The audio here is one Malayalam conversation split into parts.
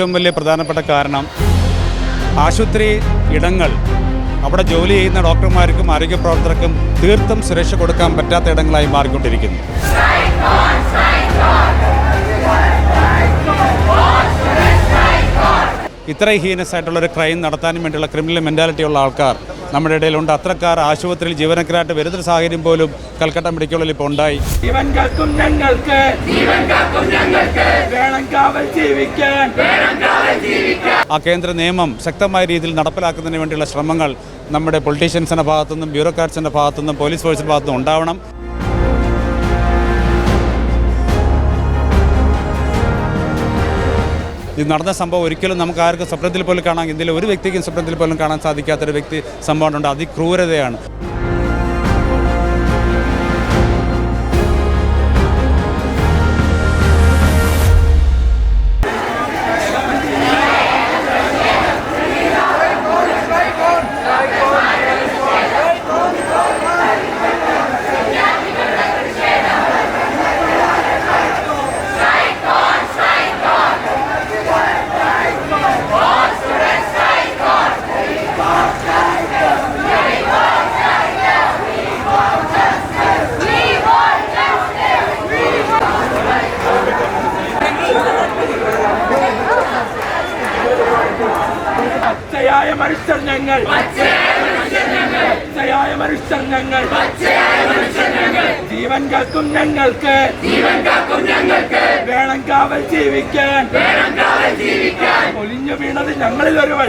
ഏറ്റവും വലിയ പ്രധാനപ്പെട്ട കാരണം ആശുപത്രി ഇടങ്ങൾ. അവിടെ ജോലി ചെയ്യുന്ന ഡോക്ടർമാർക്കും ആരോഗ്യ പ്രവർത്തകർക്കും തീർത്തും സുരക്ഷ കൊടുക്കാൻ പറ്റാത്ത ഇടങ്ങളായി മാറിക്കൊണ്ടിരിക്കുന്നു. ഇത്ര ഹീനസ് ആയിട്ടുള്ള ഒരു ക്രൈം നടത്താനും വേണ്ടിയുള്ള ക്രിമിനൽ മെന്റാലിറ്റി ഉള്ള ആൾക്കാർ നമ്മുടെ ഇടയിലുണ്ട്. അത്രക്കാർ ആശുപത്രിയിൽ ജീവനക്കാരായിട്ട് വരുന്നൊരു സാഹചര്യം പോലും കൽക്കട്ട മെഡിക്കലിൽ ഇപ്പോൾ ഉണ്ടായി. ജീവൻ കാക്കും ഞങ്ങൾക്ക്. ജീവൻ കാക്കും ഞങ്ങൾക്ക്. വേണം കാവൽ ജീവിക്കാൻ. ആ കേന്ദ്ര നിയമം ശക്തമായ രീതിയിൽ നടപ്പിലാക്കുന്നതിന് വേണ്ടിയുള്ള ശ്രമങ്ങൾ നമ്മുടെ പൊളിറ്റീഷ്യൻസിന്റെ ഭാഗത്തുനിന്നും ബ്യൂറോക്രാറ്റ്സിന്റെ ഭാഗത്തുനിന്നും പോലീസ് ഫോഴ്സിന്റെ ഭാഗത്തുനിന്നും ഉണ്ടാവണം. ഇത് നടന്ന സംഭവം ഒരിക്കലും നമുക്ക് ആർക്കും സ്വപ്നത്തിൽ പോലും കാണാൻ ഇന്ത്യയിലെ ഒരു വ്യക്തിക്കും സ്വപ്നത്തിൽ പോലും കാണാൻ സാധിക്കാത്തൊരു വ്യക്തി സംഭവം ഉണ്ട്. അതിക്രൂരതയാണ്. പച്ചയായ മനുഷ്യർ ഞങ്ങൾ പച്ചയായ മനുഷ്യർ ഞങ്ങൾ ജീവൻ കാക്കും ഞങ്ങൾക്ക്. വേണം കാവൽ ജീവിക്കാൻ. ഒലിഞ്ഞു വീണത് ഞങ്ങളിൽ ഒരുവൾ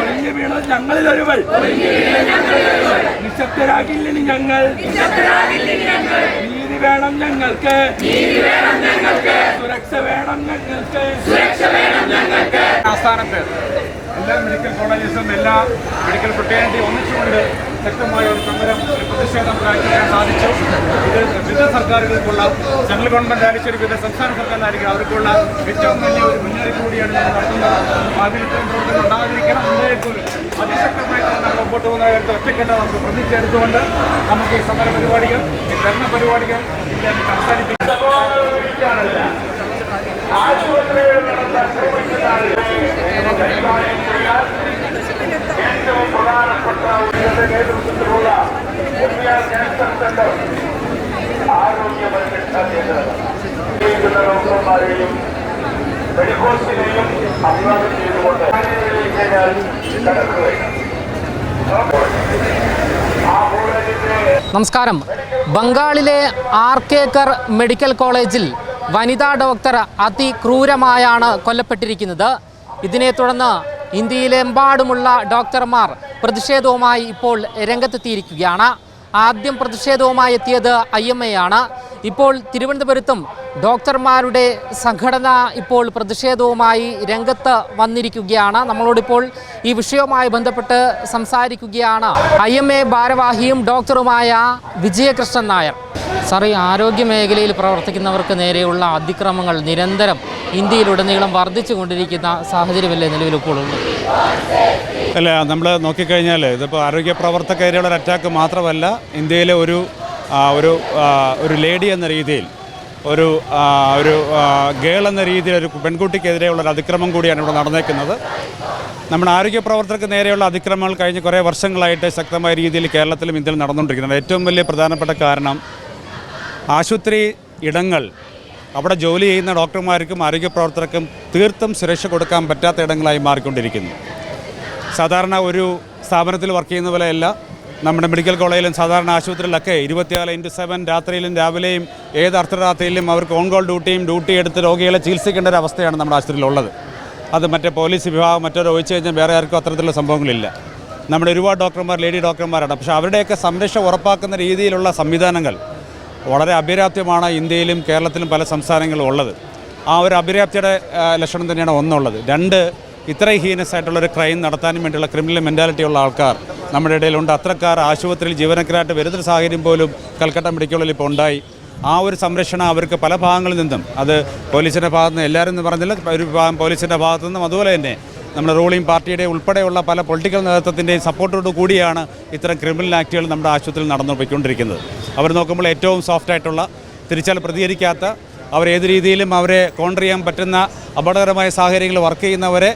ഒലിഞ്ഞു വീണത് ഞങ്ങളിൽ ഒരുവൾ നിശബ്ദരാകില്ലിന് ഞങ്ങൾ. നീതി വേണം ഞങ്ങൾക്ക്. സുരക്ഷ വേണം ഞങ്ങൾക്ക്. ആസ്ഥാനത്ത് എല്ലാ മെഡിക്കൽ കോളേജസും എല്ലാ മെഡിക്കൽ ഫ്രട്ടേണിറ്റി ഒന്നിച്ചുകൊണ്ട് ശക്തമായ ഒരു സമരം ഒരു പ്രതിഷേധം കാഴ്ചവെക്കാൻ സാധിച്ചു. ഇത് വിവിധ സർക്കാരുകൾക്കുള്ള സെൻട്രൽ ഗവൺമെന്റ് ആയിരിക്കും വിവിധ സംസ്ഥാന സർക്കാരിലായിരിക്കും അവർക്കുള്ള ഏറ്റവും വലിയ ഒരു മുന്നറിയിപ്പ് കൂടിയാണ് നമ്മൾ നടത്തുന്നത്. ഭാവിയിൽ ഇത്തരം പ്രവർത്തനം ഉണ്ടാകാതിരിക്കണം. എന്നുള്ളതിൽ പോലും അതിശക്തമായി തന്നെ നമ്മൾ മുമ്പോട്ട് പോകുന്ന കാര്യത്തിൽ ഒറ്റക്കെട്ട് നമുക്ക് പ്രതിജ്ഞ എടുത്തുകൊണ്ട് നമുക്ക് ഈ സമര പരിപാടികൾ ഈ ധർമ്മ പരിപാടികൾ അവസാനിപ്പിക്കാം ഏറ്റവും ആരോഗ്യ നമസ്കാരം. ബംഗാളിലെ ആർക്കേക്കർ മെഡിക്കൽ കോളേജിൽ വനിതാ ഡോക്ടർ അതിക്രൂരമായാണ് കൊല്ലപ്പെട്ടിരിക്കുന്നത്. ഇതിനെ തുടർന്ന് ഇന്ത്യയിലെമ്പാടുമുള്ള ഡോക്ടർമാർ പ്രതിഷേധവുമായി ഇപ്പോൾ രംഗത്തെത്തിയിരിക്കുകയാണ്. ആദ്യം പ്രതിഷേധവുമായി എത്തിയത് ഐ എം എ ആണ്. ഇപ്പോൾ തിരുവനന്തപുരത്തും ഡോക്ടർമാരുടെ സംഘടന ഇപ്പോൾ പ്രതിഷേധവുമായി രംഗത്ത് വന്നിരിക്കുകയാണ്. നമ്മളോടിപ്പോൾ ഈ വിഷയവുമായി ബന്ധപ്പെട്ട് സംസാരിക്കുകയാണ് ഐ എം എ ഭാരവാഹിയും ഡോക്ടറുമായ വിജയകൃഷ്ണൻ നായർ. സാർ ഈ ആരോഗ്യ മേഖലയിൽ പ്രവർത്തിക്കുന്നവർക്ക് നേരെയുള്ള അതിക്രമങ്ങൾ നിരന്തരം ഇന്ത്യയിലുടനീളം വർദ്ധിച്ചു കൊണ്ടിരിക്കുന്ന സാഹചര്യമല്ലേ ഇപ്പോൾ അല്ല നമ്മൾ നോക്കിക്കഴിഞ്ഞാൽ ഇതിപ്പോൾ ആരോഗ്യ പ്രവർത്തകരെയുള്ള ഒരു അറ്റാക്ക് മാത്രമല്ല ഇന്ത്യയിലെ ഒരു ഒരു ഒരു ലേഡി എന്ന രീതിയിൽ ഒരു ഒരു ഗേൾ എന്ന രീതിയിൽ ഒരു പെൺകുട്ടിക്കെതിരെയുള്ള ഒരു അതിക്രമം കൂടിയാണ് ഇവിടെ നടന്നേക്കുന്നത്. നമ്മുടെ ആരോഗ്യ പ്രവർത്തകർക്ക് നേരെയുള്ള അതിക്രമങ്ങൾ കഴിഞ്ഞ് കുറേ വർഷങ്ങളായിട്ട് ശക്തമായ രീതിയിൽ കേരളത്തിലും ഇന്ത്യയിലും നടന്നുകൊണ്ടിരിക്കുന്നത് ഏറ്റവും വലിയ പ്രധാനപ്പെട്ട കാരണം ആശുപത്രി ഇടങ്ങൾ അവിടെ ജോലി ചെയ്യുന്ന ഡോക്ടർമാർക്കും ആരോഗ്യ പ്രവർത്തകർക്കും തീർത്തും സുരക്ഷ കൊടുക്കാൻ പറ്റാത്ത ഇടങ്ങളായി മാറിക്കൊണ്ടിരിക്കുന്നു. സാധാരണ ഒരു സ്ഥാപനത്തിൽ വർക്ക് ചെയ്യുന്ന പോലെയല്ല. നമ്മുടെ മെഡിക്കൽ കോളേജിലും സാധാരണ ആശുപത്രിയിലൊക്കെ ഇരുപത്തിനാല് ഇന്റു സെവൻ രാത്രിയിലും രാവിലെയും ഏത് അർദ്ധരാത്രിയിലും അവർക്ക് ഓൺ കോൾ ഡ്യൂട്ടിയും ഡ്യൂട്ടി എടുത്ത് രോഗികളെ ചികിത്സിക്കേണ്ട ഒരു അവസ്ഥയാണ് നമ്മുടെ ആശുപത്രിയിലുള്ളത്. അത് മറ്റേ പോലീസ് വിഭാഗം മറ്റോ ഒഴിച്ചു കഴിഞ്ഞാൽ വേറെ ആർക്കും അത്തരത്തിലുള്ള സംഭവങ്ങളില്ല. നമ്മുടെ ഒരുപാട് ഡോക്ടർമാർ ലേഡി ഡോക്ടർമാരാണ്. പക്ഷേ അവരുടെയൊക്കെ സംരക്ഷ ഉറപ്പാക്കുന്ന രീതിയിലുള്ള സംവിധാനങ്ങൾ വളരെ അപര്യാപ്തമാണ് ഇന്ത്യയിലും കേരളത്തിലും പല സംസ്ഥാനങ്ങളും ഉള്ളത്. ആ ഒരു അപര്യാപ്തിയുടെ ലക്ഷണം തന്നെയാണ് ഒന്നുള്ളത്. രണ്ട് ഇത്രയും ഒരു ക്രൈം നടത്താനും വേണ്ടിയുള്ള ക്രിമിനൽ മെന്റാലിറ്റി ഉള്ള ആൾക്കാർ നമ്മുടെ ഇടയിലുണ്ട്. അത്രക്കാർ ആശുപത്രിയിൽ ജീവനക്കാരായിട്ട് വരുന്നൊരു സാഹചര്യം പോലും കൽക്കട്ട മെഡിക്കലിൽ ഇപ്പോൾ ഉണ്ടായി. ആ ഒരു സംരക്ഷണം അവർക്ക് പല ഭാഗങ്ങളിൽ നിന്നും അത് പോലീസിന്റെ ഭാഗത്തുനിന്ന് എല്ലാവരും പറഞ്ഞില്ല ഒരു ഭാഗം പോലീസിന്റെ ഭാഗത്തു നിന്നും അതുപോലെ തന്നെ നമ്മുടെ റൂളിംഗ് പാർട്ടിയുടെ ഉൾപ്പെടെയുള്ള പല പൊളിറ്റിക്കൽ നേതൃത്വത്തിന്റെയും സപ്പോർട്ടോട് കൂടിയാണ് ഇത്തരം ക്രിമിനൽ ആക്ടുകൾ നമ്മുടെ ആശുപത്രിയിൽ നടന്നു പോയിക്കൊണ്ടിരിക്കുന്നത് അവർ നോക്കുമ്പോൾ ഏറ്റവും സോഫ്റ്റായിട്ടുള്ള തിരിച്ചാൽ പ്രതികരിക്കാത്ത അവരേത് രീതിയിലും അവരെ കോണ്ടർ ചെയ്യാൻ പറ്റുന്ന അപകടകരമായ സാഹചര്യങ്ങൾ വർക്ക് ചെയ്യുന്നവരെ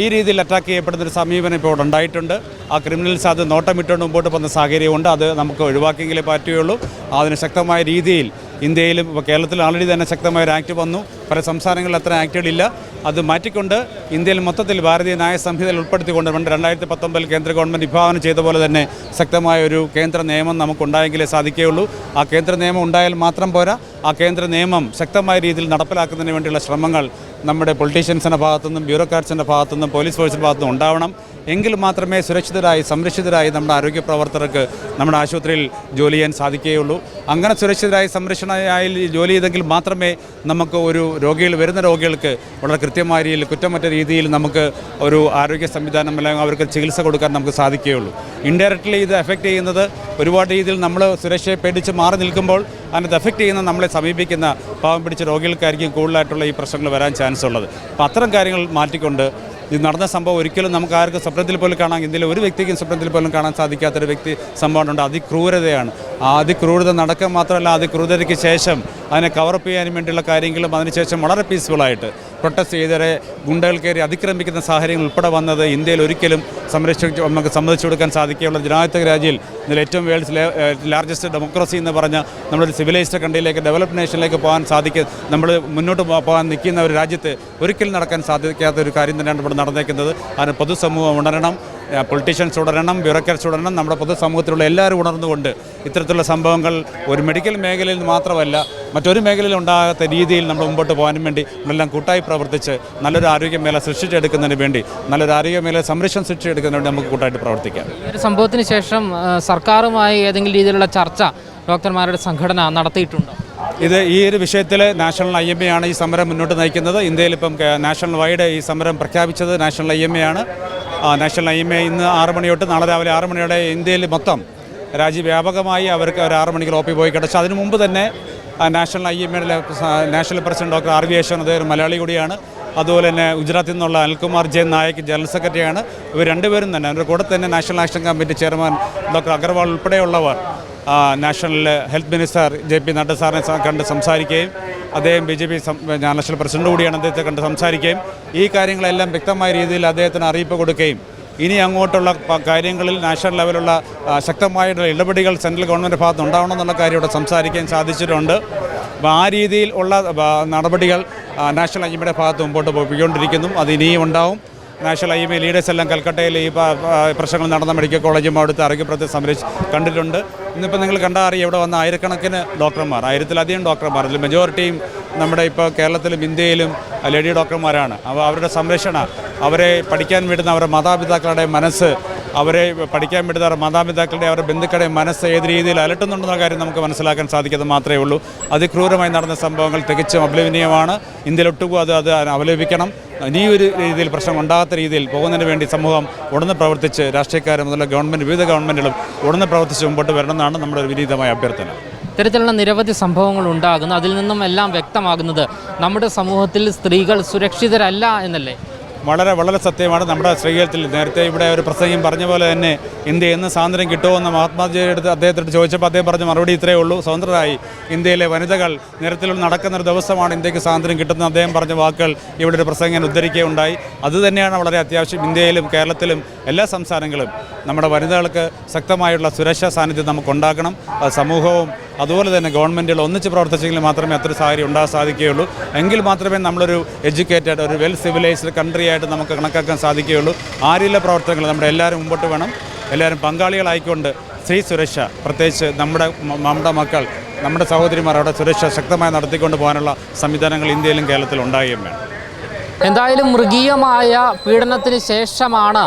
ഈ രീതിയിൽ അറ്റാക്ക് ചെയ്യപ്പെടുന്ന ഒരു സമീപനം ഇപ്പോൾ ഉണ്ടായിട്ടുണ്ട്. ആ ക്രിമിനൽസ് അത് നോട്ടമിട്ടുകൊണ്ട് മുമ്പോട്ട് പോകുന്ന സാഹചര്യമുണ്ട്. അത് നമുക്ക് ഒഴിവാക്കിയെങ്കിലേ പറ്റുകയുള്ളൂ. അതിന് ശക്തമായ രീതിയിൽ ഇന്ത്യയിലും ഇപ്പോൾ കേരളത്തിൽ ആൾറെഡി തന്നെ ശക്തമായ ഒരു ആക്ട് വന്നു. പല സംസ്ഥാനങ്ങളിൽ അത്ര ആക്റ്റുകളില്ല അത് മാറ്റിക്കൊണ്ട് ഇന്ത്യയിൽ മൊത്തത്തിൽ ഭാരതീയ ന്യായ സംഹിതയിൽ ഉൾപ്പെടുത്തിക്കൊണ്ട് പണ്ട് രണ്ടായിരത്തി പത്തൊമ്പതിൽ കേന്ദ്ര ഗവൺമെന്റ് വിഭാവനം ചെയ്ത പോലെ തന്നെ ശക്തമായ ഒരു കേന്ദ്ര നിയമം നമുക്കുണ്ടായെങ്കിലേ സാധിക്കുകയുള്ളൂ. ആ കേന്ദ്ര നിയമം ഉണ്ടായാൽ മാത്രം പോരാ. ആ കേന്ദ്ര നിയമം ശക്തമായ രീതിയിൽ നടപ്പിലാക്കുന്നതിന് വേണ്ടിയുള്ള ശ്രമങ്ങൾ നമ്മുടെ പൊളിറ്റീഷ്യൻസിന്റെ ഭാഗത്തുനിന്നും ബ്യൂറോക്രാറ്റ്സിന്റെ ഭാഗത്തുനിന്നും പോലീസ് ഫോഴ്സിന്റെ ഭാഗത്തുനിന്നും ഉണ്ടാവണം. എങ്കിൽ മാത്രമേ സുരക്ഷിതരായി സംരക്ഷിതരായി നമ്മുടെ ആരോഗ്യ പ്രവർത്തകർക്ക് നമ്മുടെ ആശുപത്രിയിൽ ജോലി ചെയ്യാൻ സാധിക്കുകയുള്ളൂ. അങ്ങനെ സുരക്ഷിതരായി സംരക്ഷണയായി ജോലി ചെയ്തെങ്കിൽ മാത്രമേ നമുക്ക് ഒരു രോഗികൾ വരുന്ന രോഗികൾക്ക് വളരെ കൃത്യമായ രീതിയിൽ കുറ്റമറ്റ രീതിയിൽ നമുക്ക് ഒരു ആരോഗ്യ സംവിധാനം അല്ലെങ്കിൽ അവർക്ക് ചികിത്സ കൊടുക്കാൻ നമുക്ക് സാധിക്കുകയുള്ളൂ. ഇൻഡയറക്റ്റ്ലി ഇത് എഫക്റ്റ് ചെയ്യുന്നത് ഒരുപാട് രീതിയിൽ നമ്മൾ സുരക്ഷയെ പേടിച്ച് മാറി നിൽക്കുമ്പോൾ അതിനകത്ത് എഫക്റ്റ് ചെയ്യുന്ന നമ്മളെ സമീപിക്കുന്ന പാവം പിടിച്ച രോഗികൾക്കായിരിക്കും കൂടുതലായിട്ടുള്ള ഈ പ്രശ്നങ്ങൾ വരാൻ ചാൻസ് ഉള്ളത്. അപ്പോൾ അത്തരം കാര്യങ്ങൾ മാറ്റിക്കൊണ്ട് ഇത് നടന്ന സംഭവം ഒരിക്കലും നമുക്ക് ആർക്കും സ്വപ്നത്തിൽ പോലും കാണാൻ ഇന്ത്യയിലെ ഒരു വ്യക്തിക്കും സ്വപ്നത്തിൽ പോലും കാണാൻ സാധിക്കാത്തൊരു വ്യക്തി സംഭവമുണ്ട്. അതിക്രൂരതയാണ്. ആ അതിക്രൂരത നടക്കാൻ മാത്രമല്ല അതിക്രൂരതയ്ക്ക് ശേഷം അതിനെ കവറപ്പ് ചെയ്യാൻ വേണ്ടിയുള്ള കാര്യങ്ങളും അതിനുശേഷം വളരെ പീസ്ഫുള്ളായിട്ട് പ്രൊട്ടസ്റ്റ് ചെയ്തവരെ ഗുണ്ടകൾ കയറി അതിക്രമിക്കുന്ന സാഹചര്യങ്ങൾ ഉൾപ്പെടെ വന്നത് ഇന്ത്യയിൽ ഒരിക്കലും സംരക്ഷിച്ച് നമുക്ക് സമ്മതിച്ചു കൊടുക്കാൻ സാധിക്കുകയുള്ള ജനാധിപത്യ രാജ്യയിൽ ഇതിൽ ഏറ്റവും വേൾഡ്സ് ലാർജസ്റ്റ് ഡെമോക്രസി എന്ന് പറഞ്ഞ നമ്മളൊരു സിവിലൈസ്ഡ് കൺട്രിയിലേക്ക് ഡെവലപ്ഡ് നേഷനിലേക്ക് പോകാൻ സാധിക്കും നമ്മൾ മുന്നോട്ട് പോകാൻ നിൽക്കുന്ന ഒരു രാജ്യത്ത് ഒരിക്കലും നടക്കാൻ സാധിക്കാത്ത ഒരു കാര്യം തന്നെയാണ് ഇവിടെ നടന്നേക്കുന്നത്. അതിന് പൊതുസമൂഹം ഉണരണം പൊളിറ്റീഷ്യൻസ് ഉണരണം ബ്യൂറോക്രാറ്റ്സ് ഉണരണം നമ്മുടെ പൊതുസമൂഹത്തിലുള്ള എല്ലാവരും ഉണർന്നുകൊണ്ട് ഇത്തരത്തിലുള്ള സംഭവങ്ങൾ ഒരു മെഡിക്കൽ മേഖലയിൽ മാത്രമല്ല മറ്റൊരു മേഖലയിൽ ഉണ്ടാകാത്ത രീതിയിൽ നമ്മൾ മുമ്പോട്ട് പോകാനും വേണ്ടി നമ്മളെല്ലാം കൂട്ടായി പ്രവർത്തിച്ച് നല്ലൊരു ആരോഗ്യമേഖല സൃഷ്ടിച്ചെടുക്കുന്നതിന് വേണ്ടി നല്ലൊരു ആരോഗ്യമേഖല സംരക്ഷണം സൃഷ്ടിച്ചെടുക്കുന്നതിന് വേണ്ടി നമുക്ക് കൂട്ടായിട്ട് പ്രവർത്തിക്കാം. ഒരു സംഭവത്തിന് ശേഷം സർക്കാരുമായി ഏതെങ്കിലും രീതിയിലുള്ള ചർച്ച ഡോക്ടർമാരുടെ സംഘടന നടത്തിയിട്ടുണ്ടോ? ഇത് ഈ ഒരു വിഷയത്തിൽ നാഷണൽ ഐ എം എ ആണ് ഈ സമരം മുന്നോട്ട് നയിക്കുന്നത്. ഇന്ത്യയിൽ ഇപ്പം നാഷണൽ വൈഡ് ഈ സമരം പ്രഖ്യാപിച്ചത് നാഷണൽ ഐ എം എ ആണ്. നാഷണൽ ഐ എം എ ഇന്ന് ആറ് മണി തൊട്ട് നാളെ രാവിലെ ആറ് മണിയോടെ ഇന്ത്യയിൽ മൊത്തം രാജ്യവ്യാപകമായി അവർക്ക് ഒരു ആറ് മണിക്ക് ലോപ്പി പോയി കിടച്ചു. അതിനു മുമ്പ് തന്നെ നാഷണൽ ഐ എം എയുടെ national president doctor R V യേശവൻ അദ്ദേഹം മലയാളി കൂടിയാണ്. അതുപോലെ തന്നെ ഗുജറാത്തിൽ നിന്നുള്ള അനിൽകുമാർ ജെ നായക് ജനറൽ സെക്രട്ടറിയാണ് ഇവർ രണ്ടുപേരും തന്നെ അവരുടെ കൂടെ തന്നെ national action committee chairman doctor Agarwal ഉൾപ്പെടെയുള്ളവർ national health minister J P Nadda സാറിനെ കണ്ട് സംസാരിക്കുകയും അദ്ദേഹം B J P national president കൂടിയാണ് അദ്ദേഹത്തെ കണ്ട് സംസാരിക്കുകയും ഈ കാര്യങ്ങളെല്ലാം വ്യക്തമായ രീതിയിൽ അദ്ദേഹത്തിന് അറിയിപ്പ് കൊടുക്കുകയും ഇനി അങ്ങോട്ടുള്ള കാര്യങ്ങളിൽ നാഷണൽ ലെവലുള്ള ശക്തമായ ഇടപെടികൾ സെൻട്രൽ ഗവൺമെന്റ് ഭാഗത്ത് ഉണ്ടാവണമെന്നുള്ള കാര്യം ഇവിടെ സംസാരിക്കാൻ സാധിച്ചിട്ടുണ്ട്. അപ്പോൾ ആ രീതിയിൽ ഉള്ള നടപടികൾ നാഷണൽ ഐ ഭാഗത്ത് മുമ്പോട്ട് പോയിക്കൊണ്ടിരിക്കുന്നു. അത് ഇനിയും ഉണ്ടാവും. നാഷണൽ ഐ എം ലീഡേഴ്സ് എല്ലാം കൽക്കട്ടയിൽ ഈ പ്രശ്നങ്ങൾ നടന്ന മെഡിക്കൽ കോളേജും അവിടുത്തെ ആരോഗ്യപ്രവർത്തക സംരക്ഷ കണ്ടിട്ടുണ്ട്. ഇന്നിപ്പോൾ നിങ്ങൾ കണ്ടാൽ അറിയാം ഇവിടെ വന്ന ആയിരക്കണക്കിന് ഡോക്ടർമാർ ആയിരത്തിലധികം ഡോക്ടർമാർ. അതിൽ മെജോറിറ്റിയും നമ്മുടെ ഇപ്പോൾ കേരളത്തിലും ഇന്ത്യയിലും ലേഡി ഡോക്ടർമാരാണ്. അവരുടെ സംരക്ഷണ അവരെ പഠിക്കാൻ വിടുന്ന അവരുടെ മാതാപിതാക്കളുടെ മനസ്സ് അവരെ പഠിക്കാൻ വിടുന്ന മാതാപിതാക്കളുടെ അവരുടെ ബന്ധുക്കളുടെ മനസ്സ് ഏത് രീതിയിൽ അലട്ടുന്നുണ്ടെന്ന കാര്യം നമുക്ക് മനസ്സിലാക്കാൻ സാധിക്കുന്നത് മാത്രമേ ഉള്ളൂ. അതിക്രൂരമായി നടന്ന സംഭവങ്ങൾ തികച്ചും അപലപനീയമാണ്. ഇന്ത്യയിലൊട്ടുക്കും അത് അത് അപലപിക്കണം. ഇനിയൊരു രീതിയിൽ പ്രശ്നം ഉണ്ടാകാത്ത രീതിയിൽ പോകുന്നതിന് വേണ്ടി സമൂഹം ഉടനെ പ്രവർത്തിച്ച് രാഷ്ട്രീയക്കാരും മുതലുള്ള ഗവൺമെന്റ് വിവിധ ഗവൺമെന്റുകളും ഉടനെ പ്രവർത്തിച്ച് മുമ്പോട്ട് വരണമെന്നാണ് നമ്മുടെ ഒരു വിനീതമായ അഭ്യർത്ഥന. ഇത്തരത്തിലുള്ള നിരവധി സംഭവങ്ങൾ ഉണ്ടാകുന്നു. അതിൽ നിന്നും എല്ലാം വ്യക്തമാകുന്നത് നമ്മുടെ സമൂഹത്തിൽ സ്ത്രീകൾ സുരക്ഷിതരല്ല എന്നല്ലേ? വളരെ വളരെ സത്യമാണ്. നമ്മുടെ ശ്രീകേരത്തിൽ നേരത്തെ ഇവിടെ ഒരു പ്രസംഗം പറഞ്ഞ പോലെ തന്നെ ഇന്ത്യ എന്ന് സ്വാതന്ത്ര്യം കിട്ടുമെന്ന് മഹാത്മാജിയുടെ അടുത്ത് അദ്ദേഹത്തോട് ചോദിച്ചപ്പോൾ അദ്ദേഹം പറഞ്ഞ മറുപടി ഇത്രയേ ഉള്ളൂ. സ്വതന്ത്രരായി. ഇന്ത്യയിലെ വനിതകൾ നിരത്തിൽ നടക്കുന്ന ഒരു ദിവസമാണ് ഇന്ത്യയ്ക്ക് സ്വാതന്ത്ര്യം കിട്ടുന്ന അദ്ദേഹം പറഞ്ഞ വാക്കുകൾ ഇവിടെ ഒരു പ്രസംഗം ഉദ്ധരിക്കുകയുണ്ടായി. അതുതന്നെയാണ് വളരെ അത്യാവശ്യം ഇന്ത്യയിലും കേരളത്തിലും എല്ലാ സംസ്ഥാനങ്ങളും. നമ്മുടെ വനിതകൾക്ക് ശക്തമായുള്ള സുരക്ഷാ സാന്നിധ്യം നമുക്ക് ഉണ്ടാക്കണം അത് സമൂഹവും അതുപോലെ തന്നെ ഗവൺമെന്റുകൾ ഒന്നിച്ച് പ്രവർത്തിച്ചെങ്കിൽ മാത്രമേ അത്ര സാഹചര്യം ഉണ്ടാകാൻ സാധിക്കുകയുള്ളൂ. എങ്കിൽ മാത്രമേ നമ്മളൊരു എഡ്യൂക്കേറ്റഡ് ഒരു വെൽ സിവിലൈസ്ഡ് കൺട്രി ആയിട്ട് നമുക്ക് കണക്കാക്കാൻ സാധിക്കുകയുള്ളൂ. ആരിലെ പ്രവർത്തനങ്ങൾ നമ്മുടെ എല്ലാവരും മുമ്പോട്ട് വേണം. എല്ലാവരും പങ്കാളികളായിക്കൊണ്ട് സ്ത്രീ സുരക്ഷ പ്രത്യേകിച്ച് നമ്മുടെ നമ്മുടെ മക്കൾ നമ്മുടെ സഹോദരിമാർ അവിടെ സുരക്ഷ ശക്തമായി നടത്തിക്കൊണ്ട് പോകാനുള്ള സംവിധാനങ്ങൾ ഇന്ത്യയിലും കേരളത്തിലും ഉണ്ടാകുകയും വേണം. എന്തായാലും മൃഗീയമായ പീഡനത്തിന് ശേഷമാണ്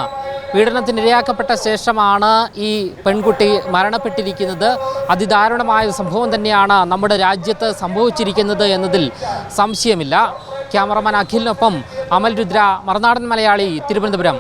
പീഡനത്തിന് ഇരയാക്കപ്പെട്ട ശേഷമാണ് ഈ പെൺകുട്ടി മരണപ്പെട്ടിരിക്കുന്നത്. അതിദാരുണമായ സംഭവം തന്നെയാണ് നമ്മുടെ രാജ്യത്ത് സംഭവിച്ചിരിക്കുന്നത് എന്നതിൽ സംശയമില്ല. ക്യാമറമാൻ അഖിലിനൊപ്പം അമൽ രുദ്ര മറുനാടൻ മലയാളി തിരുവനന്തപുരം.